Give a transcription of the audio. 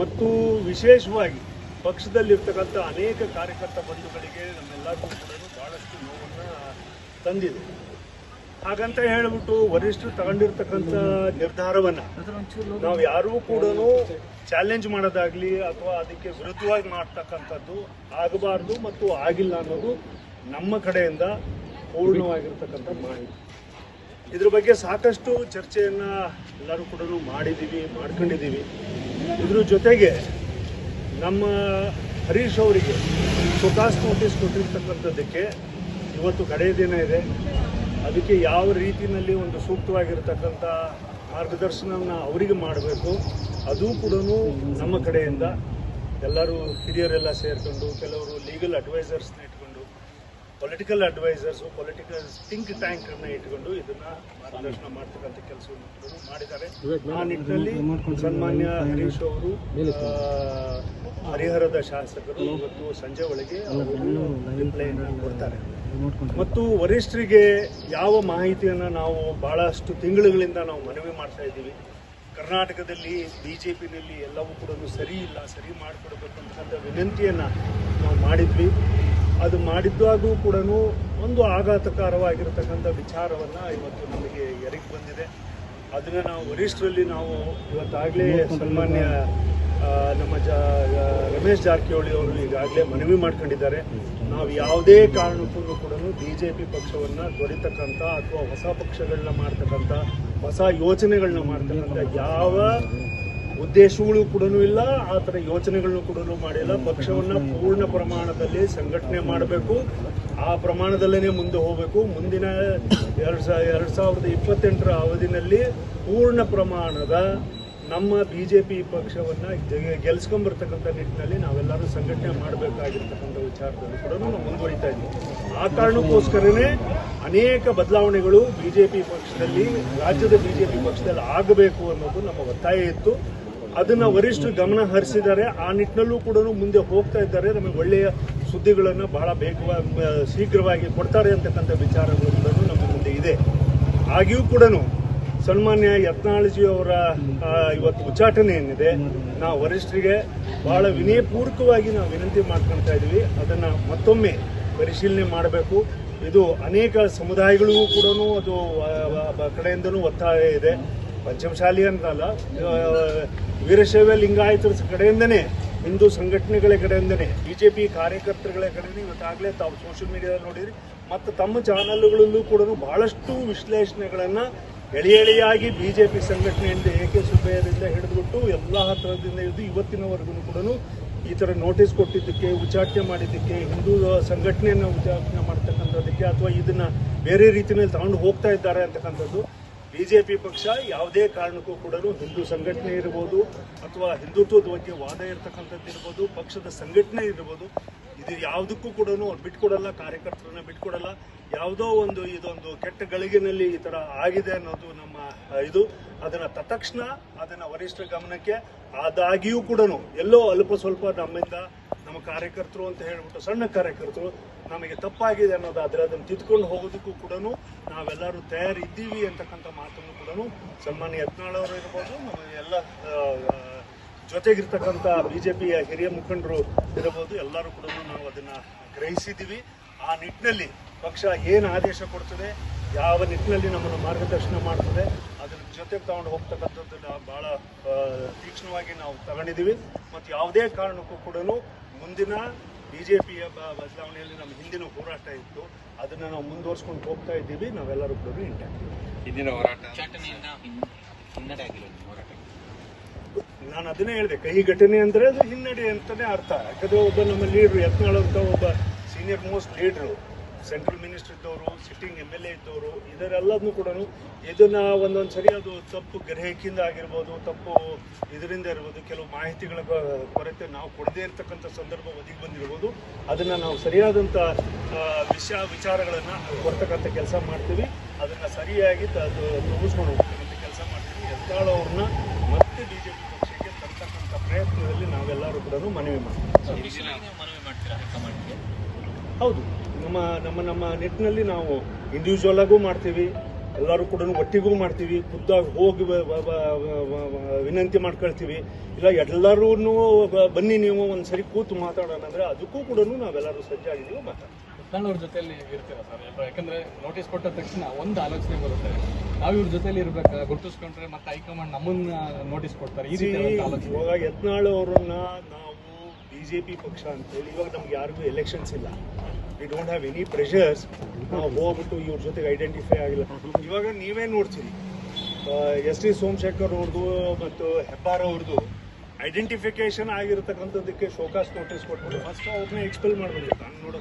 ಮತ್ತು ವಿಶೇಷವಾಗಿ ಪಕ್ಷದಲ್ಲಿರ್ತಕ್ಕಂಥ ಅನೇಕ ಕಾರ್ಯಕರ್ತ ಬಂಧುಗಳಿಗೆ ನಮ್ಮೆಲ್ಲರಿಗೂ ಕೂಡ ಬಹಳಷ್ಟು ನೋವನ್ನು ತಂದಿದೆ. ಹಾಗಂತ ಹೇಳಿಬಿಟ್ಟು ವರಿಷ್ಠರು ತಗೊಂಡಿರ್ತಕ್ಕಂಥ ನಿರ್ಧಾರವನ್ನು ನಾವು ಯಾರೂ ಕೂಡ ಚಾಲೆಂಜ್ ಮಾಡೋದಾಗಲಿ ಅಥವಾ ಅದಕ್ಕೆ ವಿರುದ್ಧವಾಗಿ ಮಾಡ್ತಕ್ಕಂಥದ್ದು ಆಗಬಾರ್ದು ಮತ್ತು ಆಗಿಲ್ಲ ಅನ್ನೋದು ನಮ್ಮ ಕಡೆಯಿಂದ ಪೂರ್ಣವಾಗಿರ್ತಕ್ಕಂಥ ಮಾಹಿತಿ. ಇದ್ರ ಬಗ್ಗೆ ಸಾಕಷ್ಟು ಚರ್ಚೆಯನ್ನು ಎಲ್ಲರೂ ಕೂಡ ಮಾಡಿದ್ದೀವಿ ಮಾಡ್ಕೊಂಡಿದ್ದೀವಿ ಇದ್ರ ಜೊತೆಗೆ ನಮ್ಮ ಹರೀಶ್ ಅವರಿಗೆ ಸುಖಾಸ್ ನೋಟಿಸ್ ಕೊಟ್ಟಿರ್ತಕ್ಕಂಥದ್ದಕ್ಕೆ ಇವತ್ತು ಕಡೆಯ ದಿನ ಇದೆ. ಅದಕ್ಕೆ ಯಾವ ರೀತಿಯಲ್ಲಿ ಒಂದು ಸೂಕ್ತವಾಗಿರ್ತಕ್ಕಂಥ ಮಾರ್ಗದರ್ಶನವನ್ನು ಅವರಿಗೆ ಮಾಡಬೇಕು, ಅದು ಕೂಡ ನಮ್ಮ ಕಡೆಯಿಂದ ಎಲ್ಲರೂ ಹಿರಿಯರೆಲ್ಲ ಸೇರಿಕೊಂಡು ಕೆಲವರು legal ಅಡ್ವೈಸರ್ಸ್ನ political advisors political think tank ಅನ್ನ ಇಟ್ಕೊಂಡು ಇದನ್ನ ಮಾರ್ಗದರ್ಶನ ಮಾಡ್ತಕ್ಕಂಥ ಕೆಲಸವನ್ನು ಮಾಡಿದ್ದಾರೆ. ಆ ನಿಟ್ಟಿನಲ್ಲಿ ಸನ್ಮಾನ್ಯ ಹರೀಶ್ ಅವರು ಹರಿಹರದ ಶಾಸಕರು ಇವತ್ತು ಸಂಜೆ ಒಳಗೆ ಅವರು ಕೊಡ್ತಾರೆ. ಮತ್ತು ವರಿಷ್ಠರಿಗೆ ಯಾವ ಮಾಹಿತಿಯನ್ನು ನಾವು ಬಹಳಷ್ಟು ತಿಂಗಳುಗಳಿಂದ ನಾವು ಮನವಿ ಮಾಡ್ತಾ ಇದ್ದೀವಿ. ಕರ್ನಾಟಕದಲ್ಲಿ ಬಿ ಜೆ ಪಿನಲ್ಲಿ ಎಲ್ಲವೂ ಕೂಡ ಸರಿ ಇಲ್ಲ, ಸರಿ ಮಾಡಿಕೊಡ್ಬೇಕು ಅಂತಕ್ಕಂಥ ವಿನಂತಿಯನ್ನು ನಾವು ಮಾಡಿದ್ವಿ. ಅದು ಮಾಡಿದ್ದಾಗೂ ಕೂಡ ಒಂದು ಆಘಾತಕಾರವಾಗಿರ್ತಕ್ಕಂಥ ವಿಚಾರವನ್ನು ಇವತ್ತು ನಮಗೆ ಎರಿಗೆ ಬಂದಿದೆ. ಅದನ್ನು ನಾವು ವರಿಷ್ಠರಲ್ಲಿ ನಾವು ಇವತ್ತಾಗಲೇ ಸನ್ಮಾನ್ಯ ನಮ್ಮ ಜ ರಮೇಶ್ ಜಾರಕಿಹೊಳಿ ಅವರು ಈಗಾಗಲೇ ಮನವಿ ಮಾಡ್ಕೊಂಡಿದ್ದಾರೆ. ನಾವು ಯಾವುದೇ ಕಾರಣಕ್ಕೂ ಕೂಡ ಬಿ ಜೆ ಪಿ ಪಕ್ಷವನ್ನು ತೊಡಿತಕ್ಕಂಥ ಅಥವಾ ಹೊಸ ಪಕ್ಷಗಳನ್ನ ಮಾಡ್ತಕ್ಕಂಥ, ಹೊಸ ಯೋಚನೆಗಳನ್ನ ಮಾಡ್ತಕ್ಕಂಥ ಯಾವ ಉದ್ದೇಶಗಳು ಕೂಡ ಇಲ್ಲ, ಆ ಥರ ಯೋಚನೆಗಳನ್ನು ಕೂಡ ಮಾಡಿಲ್ಲ. ಪಕ್ಷವನ್ನು ಪೂರ್ಣ ಪ್ರಮಾಣದಲ್ಲಿ ಸಂಘಟನೆ ಮಾಡಬೇಕು. ಆ ಪ್ರಮಾಣದಲ್ಲೇ ಮುಂದೆ ಹೋಗಬೇಕು. ಮುಂದಿನ ಎರಡು ಸಾ, ಎರಡು ಸಾವಿರದ ಇಪ್ಪತ್ತೆಂಟರ ಅವಧಿನಲ್ಲಿ ಪೂರ್ಣ ಪ್ರಮಾಣದ ನಮ್ಮ ಬಿ ಜೆ ಪಿ ಪಕ್ಷವನ್ನು ಗೆಲ್ಸ್ಕೊಂಬರ್ತಕ್ಕಂಥ ನಿಟ್ಟಿನಲ್ಲಿ ನಾವೆಲ್ಲರೂ ಸಂಘಟನೆ ಮಾಡಬೇಕಾಗಿರ್ತಕ್ಕಂಥ ವಿಚಾರದಲ್ಲಿ ಕೂಡ ನಾವು ಮುಂದುವರಿತಾ ಇದ್ದೀವಿ. ಆ ಕಾರಣಕ್ಕೋಸ್ಕರನೇ ಅನೇಕ ಬದಲಾವಣೆಗಳು ಬಿ ಜೆ ಪಿ ಪಕ್ಷದಲ್ಲಿ, ರಾಜ್ಯದ ಬಿ ಜೆ ಪಿ ಪಕ್ಷದಲ್ಲಿ ಆಗಬೇಕು ಅನ್ನೋದು ನಮ್ಮ ಒತ್ತಾಯ ಇತ್ತು. ಅದನ್ನ ವರಿಷ್ಠರು ಗಮನ ಹರಿಸಿದ್ದಾರೆ. ಆ ನಿಟ್ಟಿನಲ್ಲೂ ಕೂಡ ಮುಂದೆ ಹೋಗ್ತಾ ಇದ್ದಾರೆ. ನಮಗೆ ಒಳ್ಳೆಯ ಸುದ್ದಿಗಳನ್ನು ಬಹಳ ಬೇಗವಾಗಿ ಶೀಘ್ರವಾಗಿ ಕೊಡ್ತಾರೆ ಅಂತಕ್ಕಂಥ ವಿಚಾರಗಳು ಕೂಡ ನಮ್ಮ ಮುಂದೆ ಇದೆ. ಆಗಿಯೂ ಕೂಡ ಸನ್ಮಾನ್ಯ ಯತ್ನಾಳಜಿ ಅವರ ಇವತ್ತು ಉಚ್ಚಾಟನೆ ಏನಿದೆ ನಾವು ವರಿಷ್ಠರಿಗೆ ಬಹಳ ವಿನಯಪೂರ್ವಕವಾಗಿ ನಾವು ವಿನಂತಿ ಮಾಡ್ಕೊಳ್ತಾ ಇದ್ದೀವಿ. ಅದನ್ನ ಮತ್ತೊಮ್ಮೆ ಪರಿಶೀಲನೆ ಮಾಡಬೇಕು. ಇದು ಅನೇಕ ಸಮುದಾಯಗಳಿಗೂ ಕೂಡ ಅದು ಕಡೆಯಿಂದಲೂ ಒತ್ತಾಯ ಇದೆ. ಪಂಚಮಶಾಲಿ ಅಂತಲ್ಲ ವೀರಶೈವ ಲಿಂಗಾಯತರ ಕಡೆಯಿಂದನೇ, ಹಿಂದೂ ಸಂಘಟನೆಗಳ ಕಡೆಯಿಂದನೇ, ಬಿಜೆಪಿ ಕಾರ್ಯಕರ್ತರುಗಳ ಕಡೆಯಿಂದ ಇವತ್ತಾಗಲೇ ತಾವು ಸೋಷಿಯಲ್ ಮೀಡಿಯಾದಲ್ಲಿ ನೋಡಿದ್ರಿ. ಮತ್ತು ತಮ್ಮ ಚಾನಲ್ಗಳಲ್ಲೂ ಕೂಡ ಬಹಳಷ್ಟು ವಿಶ್ಲೇಷಣೆಗಳನ್ನು ಎಳೆ ಬಿಜೆಪಿ ಸಂಘಟನೆಯಿಂದ ಎ ಕೆ ಸುಬ್ಬಯ್ಯರಿಂದ ಹಿಡಿದುಬಿಟ್ಟು ಎಲ್ಲ ಹತ್ತಿರದಿಂದ ಹಿಡಿದು ಇವತ್ತಿನವರೆಗೂ ಕೂಡ ಈ ಥರ ನೋಟಿಸ್ ಕೊಟ್ಟಿದ್ದಕ್ಕೆ, ಉಚ್ಚಾಟನೆ ಮಾಡಿದ್ದಕ್ಕೆ, ಹಿಂದೂ ಸಂಘಟನೆಯನ್ನು ಉಚ್ಚಾಟನೆ ಮಾಡ್ತಕ್ಕಂಥದ್ದಕ್ಕೆ ಅಥವಾ ಇದನ್ನು ಬೇರೆ ರೀತಿಯಲ್ಲಿ ತಗೊಂಡು ಹೋಗ್ತಾ ಇದ್ದಾರೆ ಅಂತಕ್ಕಂಥದ್ದು. ಬಿಜೆಪಿ ಪಕ್ಷ ಯಾವುದೇ ಕಾರಣಕ್ಕೂ ಕೂಡ ಹಿಂದೂ ಸಂಘಟನೆ ಇರ್ಬೋದು ಅಥವಾ ಹಿಂದುತ್ವದ ಬಗ್ಗೆ ವಾದ ಇರತಕ್ಕಂಥದ್ದು ಇರ್ಬೋದು, ಪಕ್ಷದ ಸಂಘಟನೆ ಇರ್ಬೋದು, ಇದು ಯಾವುದಕ್ಕೂ ಕೂಡ ಅವ್ರು ಬಿಟ್ಕೊಡಲ್ಲ, ಕಾರ್ಯಕರ್ತರನ್ನ ಬಿಟ್ಕೊಡಲ್ಲ. ಯಾವುದೋ ಒಂದು ಇದೊಂದು ಕೆಟ್ಟ ಗಳಿಗೆನಲ್ಲಿ ಈ ಥರ ಆಗಿದೆ ಅನ್ನೋದು ನಮ್ಮ ಇದು. ಅದನ್ನ ತತ್ಕ್ಷಣ ಅದನ್ನ ವರಿಷ್ಠರ ಗಮನಕ್ಕೆ ಆದಾಗಿಯೂ ಕೂಡ ಎಲ್ಲೋ ಅಲ್ಪ ಸ್ವಲ್ಪ ನಮ್ಮಿಂದ ನಮ್ಮ ಕಾರ್ಯಕರ್ತರು ಅಂತ ಹೇಳ್ಬಿಟ್ಟು ಸಣ್ಣ ಕಾರ್ಯಕರ್ತರು ನಮಗೆ ತಪ್ಪಾಗಿದೆ ಅನ್ನೋದಾದ್ರೆ ಅದನ್ನು ತಿದ್ಕೊಂಡು ಹೋಗೋದಕ್ಕೂ ಕೂಡ ನಾವೆಲ್ಲರೂ ತಯಾರಿದ್ದೀವಿ ಅಂತಕ್ಕಂಥ ಮಾತನ್ನು ಕೂಡ ಸನ್ಮಾನ್ಯ ಯತ್ನಾಳವರು ಇರ್ಬೋದು, ನಮ್ಮ ಎಲ್ಲ ಜೊತೆಗಿರ್ತಕ್ಕಂಥ ಬಿ ಜೆ ಪಿಯ ಹಿರಿಯ ಮುಖಂಡರು ಇರಬಹುದು ಎಲ್ಲರೂ ಕೂಡ ನಾವು ಅದನ್ನು ಗ್ರಹಿಸಿದ್ದೀವಿ. ಆ ನಿಟ್ಟಿನಲ್ಲಿ ಪಕ್ಷ ಏನು ಆದೇಶ ಕೊಡ್ತದೆ, ಯಾವ ನಿಟ್ಟಿನಲ್ಲಿ ನಮ್ಮನ್ನು ಮಾರ್ಗದರ್ಶನ ಮಾಡ್ತದೆ, ಅದರ ಜೊತೆಗೆ ತಗೊಂಡು ಹೋಗ್ತಕ್ಕಂಥದ್ದನ್ನ ಭಾಳ ತೀಕ್ಷ್ಣವಾಗಿ ನಾವು ತಗೊಂಡಿದ್ದೀವಿ. ಮತ್ತು ಯಾವುದೇ ಕಾರಣಕ್ಕೂ ಕೂಡ ಮುಂದಿನ ಬಿಜೆಪಿಯ ಬದಲಾವಣೆಯಲ್ಲಿ ನಮ್ಮ ಹಿಂದಿನ ಹೋರಾಟ ಇತ್ತು. ಅದನ್ನ ನಾವು ಮುಂದುವರ್ಸ್ಕೊಂಡು ಹೋಗ್ತಾ ಇದ್ದೀವಿ. ನಾವೆಲ್ಲರೂ ಕೂಡ ಇಂಟ್ಯಾಕ್ಟ್ ಹಿಂದಿನ ಹೋರಾಟ ನಾನು ಅದನ್ನೇ ಹೇಳಿದೆ ಕಹಿ ಘಟನೆ ಅಂದ್ರೆ ಅದು ಹಿನ್ನಡೆ ಅಂತಾನೆ ಅರ್ಥ. ಯಾಕಂದ್ರೆ ಒಬ್ಬ ನಮ್ಮ ಲೀಡ್ರು ಯತ್ನಾಳ್ ಅಂತ ಒಬ್ಬ senior most leader central minister ಇದ್ದವರು ಸಿಟ್ಟಿಂಗ್ ಎಂ ಎಲ್ ಎ ಇದ್ದವರು ಇದರೆಲ್ಲದನ್ನು ಕೂಡ ಇದನ್ನು ಒಂದೊಂದು ಸರಿ ಅದು ತಪ್ಪು ಗ್ರಹಿಕೆಯಿಂದ ಆಗಿರ್ಬೋದು ತಪ್ಪು ಇದರಿಂದ ಇರ್ಬೋದು ಕೆಲವು ಮಾಹಿತಿಗಳ ಕೊರತೆ ನಾವು ಕೊಡದೇ ಇರತಕ್ಕಂಥ ಸಂದರ್ಭ ಒದಗಿ ಬಂದಿರ್ಬೋದು. ಅದನ್ನು ನಾವು ಸರಿಯಾದಂಥ ವಿಷಯ ವಿಚಾರಗಳನ್ನು ಕೊಡ್ತಕ್ಕಂಥ ಕೆಲಸ ಮಾಡ್ತೀವಿ. ಅದನ್ನು ಸರಿಯಾಗಿ ಅದು ತೋರಿಸ್ಕೊಂಡು ಹೋಗ್ತಕ್ಕಂಥ ಕೆಲಸ ಮಾಡ್ತೀವಿ. ಯತ್ನಾಳ್ ಅವ್ರನ್ನ ಮತ್ತೆ ಪಿ ಪಕ್ಷಕ್ಕೆ ತರ್ತಕ್ಕಂಥ ಪ್ರಯತ್ನದಲ್ಲಿ ನಾವೆಲ್ಲರೂ ಕೂಡ ಮನವಿ ಮಾಡ್ತೀವಿ. ಮನವಿ ಮಾಡ್ತೀರಾ ಹೌದು. ನಮ್ಮ ನಮ್ಮ ನಮ್ಮ ನಿಟ್ಟಿನಲ್ಲಿ ನಾವು ಇಂಡಿವಿಜುವಲ್ ಆಗೂ ಮಾಡ್ತೀವಿ ಎಲ್ಲರೂ ಕೂಡ ಒಟ್ಟಿಗೂ ಮಾಡ್ತೀವಿ ಖುದ್ದಾಗಿ ಹೋಗಿ ವಿನಂತಿ ಮಾಡ್ಕೊಳ್ತೀವಿ. ಇಲ್ಲ ಎಲ್ಲರೂ ಬನ್ನಿ ನೀವು ಒಂದು ಸರಿ ಕೂತು ಮಾತಾಡೋಣ ಅಂದ್ರೆ ಅದಕ್ಕೂ ಕೂಡ ನಾವೆಲ್ಲರೂ ಸಜ್ಜಾಗಿದ್ದೀವಿ ಮಾತಾಡ್ತೀವಿ. ಅವ್ರ ಜೊತೆಯಲ್ಲಿ ಇರ್ತೀರಾ ಸರ್? ಎಲ್ಲ ಯಾಕಂದ್ರೆ ನೋಟಿಸ್ ಕೊಟ್ಟ ತಕ್ಷಣ ಒಂದು ಆಲೋಚನೆ ಬರುತ್ತೆ. ನಾವು ಇವ್ರ ಜೊತೆಯಲ್ಲಿ ಇರ್ಬೇಕಾ? ಗುರುತಿಸ್ಕೊಂಡ್ರೆ ಮತ್ತೆ ಹೈಕಮಾಂಡ್ ನಮ್ಮನ್ನ ನೋಟಿಸ್ ಕೊಡ್ತಾರೆ. ಈ ಇವಾಗ ಯತ್ನಾಳ್ ಅವರನ್ನ ನಾವು ಬಿಜೆಪಿ ಪಕ್ಷ ಅಂತೇಳಿ ಇವಾಗ ನಮ್ಗೆ ಯಾರಿಗೂ ಎಲೆಕ್ಷನ್ಸ್ ಇಲ್ಲ. We don't have any pressures ನಾವು ಹೋಗ್ಬಿಟ್ಟು ಇವ್ರ ಜೊತೆಗೆ ಐಡೆಂಟಿಫೈ ಆಗಿಲ್ಲ. ಇವಾಗ ನೀವೇ ನೋಡ್ತೀರಿ. ಎಸ್ ಟಿ ಸೋಮಶೇಖರ್ ಅವ್ರದ್ದು ಮತ್ತು ಹೆಬ್ಬಾರ್ ಅವ್ರದ್ದು ಐಡೆಂಟಿಫಿಕೇಶನ್ ಆಗಿರತಕ್ಕಂಥದ್ದಕ್ಕೆ ಶೋಕಾಸ್ ನೋಟಿಸ್ ಕೊಟ್ಬಿಟ್ಟು ಫಸ್ಟ್ ಅವ್ರನ್ನ ಎಕ್ಸ್ಪೆಲ್ ಮಾಡ್ಬೋದು ನಾನು ನೋಡೋ